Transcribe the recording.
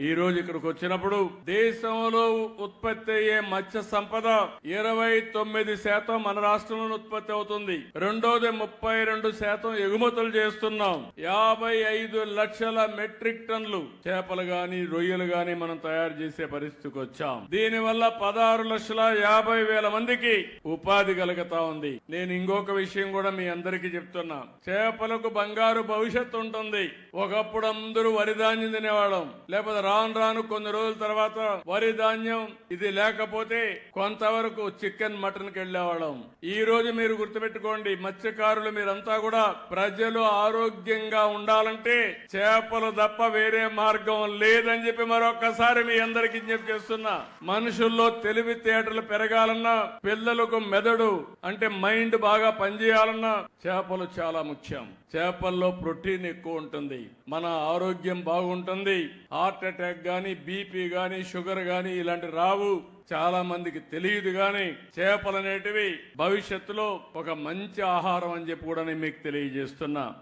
ఈ రోజు ఇక్కడికి వచ్చినప్పుడు దేశంలో ఉత్పత్తి అయ్యే మత్స్య సంపద ఇరవై తొమ్మిది శాతం మన రాష్ట్రంలో ఉత్పత్తి అవుతుంది. రెండోది ముప్పై రెండు శాతం ఎగుమతులు చేస్తున్నాం. యాభై ఐదు లక్షల మెట్రిక్ టన్లు చేపలు గాని రొయ్యలు గాని మనం తయారు చేసే పరిస్థితికి వచ్చాం. దీని వల్ల పదహారు లక్షల యాభై వేల మందికి ఉపాధి కలుగుతా ఉంది. నేను ఇంకొక విషయం కూడా మీ అందరికీ చెప్తున్నా. చేపలకు బంగారు భవిష్యత్తు ఉంటుంది. ఒకప్పుడు అందరూ వరిధాన్యం తినేవాళ్ళం. లేకపోతే రాను రాను కొన్ని రోజుల తర్వాత వరి ధాన్యం ఇది లేకపోతే కొంతవరకు చికెన్ మటన్కి వెళ్ళేవాళ్ళం. ఈ రోజు మీరు గుర్తుపెట్టుకోండి మత్స్యకారులు మీరంతా కూడా ప్రజలు ఆరోగ్యంగా ఉండాలంటే చేపలు తప్ప వేరే మార్గం లేదని చెప్పి మరొకసారి మీ అందరికి విజ్ఞప్తి చేస్తున్నా. మనుషుల్లో తెలివితేటలు పెరగాలన్నా పిల్లలకు మెదడు అంటే మైండ్ బాగా పనిచేయాలన్నా చేపలు చాలా ముఖ్యం. చేపల్లో ప్రోటీన్ ఎక్కువ ఉంటుంది. మన ఆరోగ్యం బాగుంటుంది. హార్ట్ అటాక్ గాని బీపీ గాని షుగర్ గాని ఇలాంటి రావు. చాలా మందికి తెలియదు గాని చేపలు అనేటివి భవిష్యత్తులో ఒక మంచి ఆహారం అని చెప్పి కూడా నేను మీకు తెలియజేస్తున్నా.